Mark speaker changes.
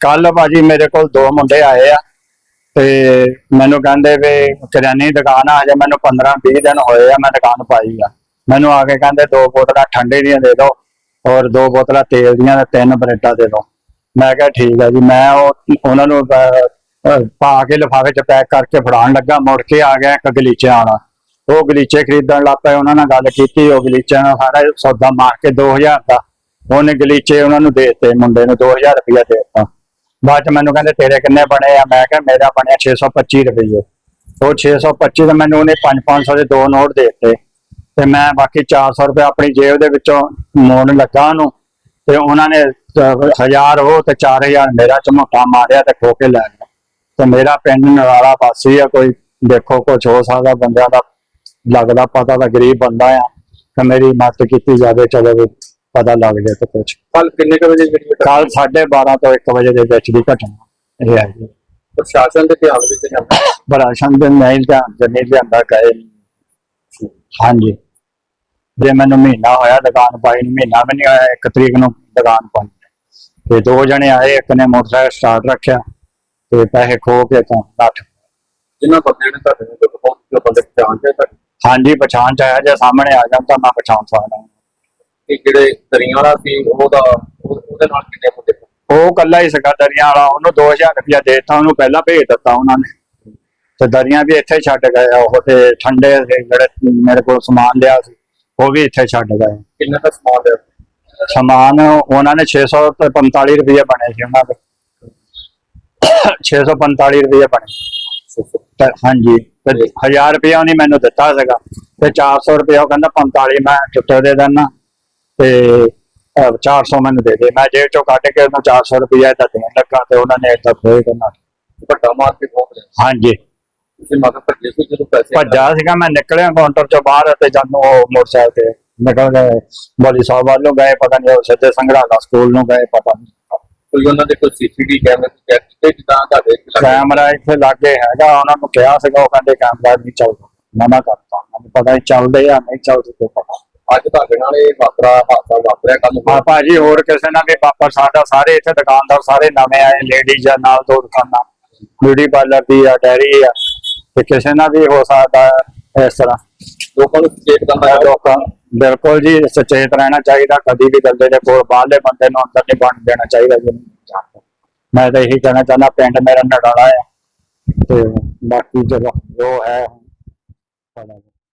Speaker 1: ਕੱਲ ਭਾਜੀ ਮੇਰੇ ਕੋਲ ਦੋ ਮੁੰਡੇ ਆਏ ਆ ਤੇ ਮੈਨੂੰ ਕਹਿੰਦੇ ਵੀ ਕਰਿਆਨੇ ਦੀ ਦੁਕਾਨ ਆ ਹਜੇ ਮੈਨੂੰ 15 20 ਦਿਨ ਹੋਏ ਆ ਮੈਂ ਦੁਕਾਨ ਪਾਈ ਆ। ਮੈਨੂੰ ਆ ਕੇ ਕਹਿੰਦੇ ਦੋ ਬੋਤਲਾਂ ਠੰਡੇ ਦੀਆਂ ਦੇ ਦਿਓ ਔਰ ਦੋ ਬੋਤਲਾਂ ਤੇਲ ਦੀਆਂ ਤੇ ਤਿੰਨ ਬਰੇਟਾਂ ਦੇ ਦਿਓ ਮੈਂ ਕਿਹਾ ਠੀਕ ਆ ਜੀ, ਮੈਂ ਉਹ ਉਹਨਾਂ ਨੂੰ ਪਾ ਕੇ ਲਿਫਾਫੇ ਚ ਪੈਕ ਕਰਕੇ ਫੜਾਉਣ ਲੱਗਾ, ਮੁੜ ਕੇ ਆ ਗਿਆ ਇੱਕ ਗਲੀਚੇ ਵਾਲਾ ਉਹ ਗਲੀਚੇ ਖਰੀਦਣ ਲੱਗ ਪਏ, ਉਹਨਾਂ ਨਾਲ ਗੱਲ ਕੀਤੀ, ਉਹ ਗਲੀਚਿਆਂ ਨਾਲ ਸਾਰਾ ਸੌਦਾ ਮਾਰ ਕੇ 2000 ਦਾ ਉਹਨੇ ਗਲੀਚੇ ਉਹਨਾਂ ਨੂੰ ਦੇ ਮੁੰਡੇ ਨੂੰ 2000 ਰੁਪਇਆ ਦੇ ਦਿੱਤਾ। ਬਾਅਦ ਚ ਮੈਨੂੰ ਕਹਿੰਦੇ ਤੇਰੇ ਕਿੰਨੇ ਬਣੇ ਆ? ਮੈਂ ਕਿਹਾ ਮੇਰਾ ਬਣਿਆ 625 ਰੁਪਏ ਉਹ 625 ਤੇ ਮੈਨੂੰ ਉਹਨੇ 5-500 ਦੇ ਦੋ ਨੋਟ ਦੇ ਤੇ ਮੈਂ ਬਾਕੀ 400 ਰੁਪਏ ਆਪਣੀ ਜੇਬ ਦੇ ਵਿੱਚੋਂ ਮੋੜਨ ਲੱਗਾ ਉਹਨੂੰ ਤੇ ਉਹਨਾਂ ਨੇ ਅਹ, ਹਜ਼ਾਰ ਉਹ ਤੇ 4000 ਮੇਰਾ ਝਮੋਟਾ ਮਾਰਿਆ ਤੇ ਖੋ ਕੇ ਲੈ ਗਿਆ। ਤੇ ਮੇਰਾ ਪਿੰਡ ਨਰਾਲਾ ਪਾਸੇ ਆ ਕੋਈ ਦੇਖੋ ਕੁਝ ਹੋ ਸਕਦਾ ਬੰਦਿਆਂ ਦਾ ਲੱਗਦਾ ਪਤਾ ਤਾਂ ਗਰੀਬ ਬੰਦਾ ਆ। ਤੇ ਮੇਰੀ ਮਦਦ ਕੀਤੀ ਜਾਵੇ ਚਲੋ ਵੀ। ਪਤਾ ਲੱਗ ਜਾਏ ਤੇ ਕੁਝ
Speaker 2: ਕੱਲ ਕਿੰਨੇ ਕੁ ਵਜੇ ਜਿਹੜੀ ਇਹ
Speaker 1: ਕੱਲ 12:30 ਤੋਂ 1 ਵਜੇ ਦੇ ਵਿੱਚ ਦੀ ਘਟਨਾ। ਇਹ ਹੈ। ਜੀ
Speaker 2: ਪ੍ਰਸ਼ਾਸਨ ਦੇ ਧਿਆਨ ਵਿੱਚ ਲਿਆਂਦਾ
Speaker 1: ਬੜਾ ਸ਼ਾਨਦਾਰ ਨਹੀਂ ਧਿਆਨ ਨਹੀਂ ਲਿਆਂਦਾ ਗਏ ਹਾਂਜੀ। ਜੇ ਮੈਨੂੰ ਮਹੀਨਾ ਹੋਇਆ ਦੁਕਾਨ ਪਾਈ ਨੂੰ ਮਹੀਨਾ ਵੀ ਨਹੀਂ ਹੋਇਆ ਇੱਕ ਤਰੀਕ ਨੂੰ ਦੁਕਾਨ ਪਾਈ। ਤੇ ਦੋ ਜਣੇ ਆਏ ਇੱਕ ਨੇ ਮੋਟਰਸਾਈਕਲ ਸਟਾਰਟ ਰੱਖਿਆ ਤੇ ਪੈਸੇ ਖੋ ਕੇ ਤਾਂ ਨੱਠ
Speaker 2: ਜਿਨ੍ਹਾਂ ਬੰਦਿਆਂ ਨੇ ਤੁਹਾਡੇ ਨੂੰ ਬਹੁਤ ਜੋ ਬੰਦੇ ਪਛਾਣ ਕੇ ਤੁਹਾਡੇ?
Speaker 1: ਹਾਂਜੀ ਪਛਾਣ ਚ ਆਇਆ ਜੇ ਸਾਹਮਣੇ ਆ ਜਾਂਦਾ ਮੈਂ ਪਛਾਣ ਸਕਦਾ।
Speaker 2: ਜਿਹੜੇ ਦਰੀਆਂ ਵਾਲਾ ਸੀ ਉਹਦਾ ਉਹ- ਉਹਦੇ ਨਾਲ ਕਿੰਨੇ ਮੁੰਡੇ?
Speaker 1: ਉਹ ਕੱਲਾ ਹੀ ਸੀਗਾ ਦਰੀਆਂ ਵਾਲਾ। ਉਹਨੂੰ 2000 ਰੁਪਇਆ ਦੇਤਾ ਉਹਨੂੰ ਪਹਿਲਾਂ ਭੇਜ ਦਿੱਤਾ ਉਹਨਾਂ ਨੇ। ਤੇ ਦਰੀਆਂ ਵੀ ਇੱਥੇ ਛੱਡ ਗਏ ਉਹ ਤੇ ਠੰਡੇ ਜਿਹੜੇ ਮੇਰੇ ਕੋਲ ਸਮਾਨ ਲਿਆ ਸੀ ਉਹ ਵੀ ਇੱਥੇ ਛੱਡ ਗਏ
Speaker 2: ਕਿੰਨੇ ਦਾ ਸਮਾਨ ਲਿਆ
Speaker 1: ਸਮਾਨ ਉਹਨਾਂ ਨੇ 600 ਤੇ 45 ਰੁਪਏ ਬਣੇ ਸੀ ਉਹਨਾਂ ਦੇ। 645 ਰੁਪਏ ਬਣੇ। ਤੇ ਹਾਂਜੀ ਤੇ 1000 ਰੁਪਏ ਉਹਨੇ ਮੈਨੂੰ ਦਿੱਤਾ ਸੀਗਾ। ਤੇ 400 ਰੁਪਏ ਉਹ ਕਹਿੰਦਾ 45 ਮੈਂ ਚੁੱਟੇ ਦੇ ਦੇਣਾ ਤੇ ਅਹ, 400 ਮੈਨੂੰ ਦੇ ਦੇ। ਮੈਂ ਜੇਬ ਚੋਂ ਕੱਢ ਕੇ ਉਹਨੂੰ 400 ਰੁਪਏ ਦਾ ਦੇਣ ਲੱਗਾ ਤੇ ਉਹਨਾਂ ਨੇ ਏਦਾਂ ਫੇਰ ਕਰਨਾ
Speaker 2: ਵੱਡਾ ਮਾਰ ਕੇ ਬਹੁਤ ਲਿਆ
Speaker 1: ਹਾਂਜੀ।
Speaker 2: ਤੁਸੀਂ ਮਗਰ ਭੱਜੇ ਸੀ ਜਦੋਂ ਪੈਸੇ
Speaker 1: ਭੱਜਾ ਸੀਗਾ ਮੈਂ ਨਿਕਲਿਆ ਕਾਊਂਟਰ ਚੋਂ ਬਾਹਰ ਤੇ ਜਦੋਂ ਉਹ ਮੋਟਰਸਾਈਕਲ ਤੇ ਨਿਕਲ ਗਏ। ਬੋਲੀ ਸਾਹਿਬ ਵੱਲੋਂ ਗਏ ਪਤਾ ਨਹੀਂ ਉਹ ਸਿੱਧੇ ਸੰਘਰਾਲਾ ਸਕੂਲ ਨੂੰ ਗਏ ਪਤਾ ਨਹੀਂ।
Speaker 2: ਕੋਈ ਉਹਨਾਂ ਦੇ ਕੋਈ ਸੀਸੀਟੀਵੀ ਕੈਮਰੇ ਚੈੱਕ ਕੀਤੇ ਜਿੱਦਾਂ ਤੁਹਾਡੇ?
Speaker 1: ਕੈਮਰਾ ਇੱਥੇ ਲਾਗੇ ਹੈਗਾ ਉਹਨਾਂ ਨੂੰ ਕਿਹਾ ਸੀਗਾ ਉਹ ਕਹਿੰਦੇ ਕੈਮਰਾ ਨਹੀਂ ਚੱਲਦਾ। ਮਨਾ ਕਰਤਾ ਮੈਨੂੰ ਪਤਾ ਨਹੀਂ ਚੱਲਦੇ ਆ ਨਹੀਂ ਚੱਲਦੇ ਕੋਈ ਪਤਾ
Speaker 2: ਅੱਜ ਤੁਹਾਡੇ ਨਾਲ ਇਹ ਵਾਪਰਾ ਹਾਦਸਾ ਵਾਪਰਿਆ ਕੱਲ
Speaker 1: ਹਾਂ ਭਾਜੀ ਹੋਰ ਕਿਸੇ ਨਾਲ ਵੀ ਪਾਪਾ ਸਾਡਾ ਸਾਰੇ ਇੱਥੇ ਦੁਕਾਨਦਾਰ ਸਾਰੇ ਨਵੇਂ ਆਏ ਲੇਡੀਜ਼ ਆ ਨਾਲ ਦੋ ਦੁਕਾਨਾਂ ਬਿਊਟੀ ਪਾਰਲਰ ਦੀ ਆ ਡੈਰੀ ਆ ਤੇ ਕਿਸੇ ਨਾਲ ਵੀ ਹੋ ਸਕਦਾ ਹੈ ਇਸ ਤਰ੍ਹਾਂ।
Speaker 2: ਲੋਕਾਂ ਨੂੰ ਚੇਕ ਕਰਨਾ ਹੈ
Speaker 1: ਲੋਕਾਂ ਬਿਲਕੁਲ ਜੀ ਸੁਚੇਤ ਰਹਿਣਾ ਚਾਹੀਦਾ ਕਦੀ ਵੀ ਗੱਲੇ ਦੇ ਕੋਲ ਬਾਹਰਲੇ ਬੰਦੇ ਨੂੰ ਅੰਦਰ ਨਹੀਂ ਬਣ ਦੇਣਾ ਚਾਹੀਦਾ ਜੀ। ਮੈਂ ਤਾਂ ਇਹੀ ਕਹਿਣਾ ਚਾਹੁੰਦਾ ਪਿੰਡ ਮੇਰਾ ਨਡਾਲਾ ਆ ਤੇ ਬਾਕੀ ਚਲੋ ਜੋ ਹੈ